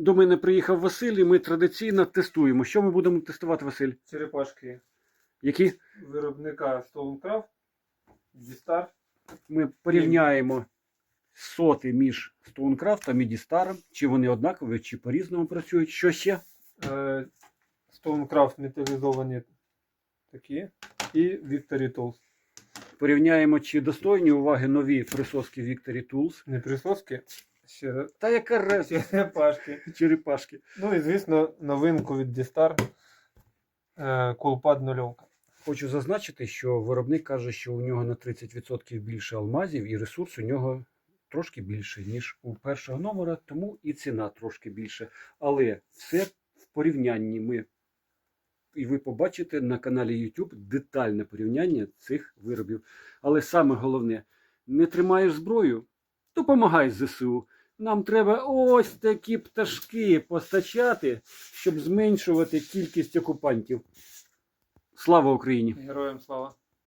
До мене приїхав Василь, і ми традиційно тестуємо. Що ми будемо тестувати, Василь? Черепашки Які виробника Stonecraft, Дістар. ми порівняємо соти між Stonecraft і Дістаром, чи вони однакові, чи по-різному працюють. Що ще? Е, Stonecraft металізовані такі. І Victory Tools. Порівняємо, чи достойні уваги нові присоски Victory Tools. Не присоски, ще Та яка рез... черепашки. черепашки. Ну і звісно, новинку від Дістар. Е, Coolpad нульовка. Хочу зазначити, що виробник каже, що у нього на 30% більше алмазів, і ресурс у нього трошки більше, ніж у першого номера, тому і ціна трошки більше. Але все в порівнянні ми. І ви побачите на каналі YouTube детальне порівняння цих виробів. Але саме головне, не тримаєш зброю, допомагай ЗСУ. Нам треба ось такі пташки постачати, щоб зменшувати кількість окупантів. Слава Україні! Героям слава.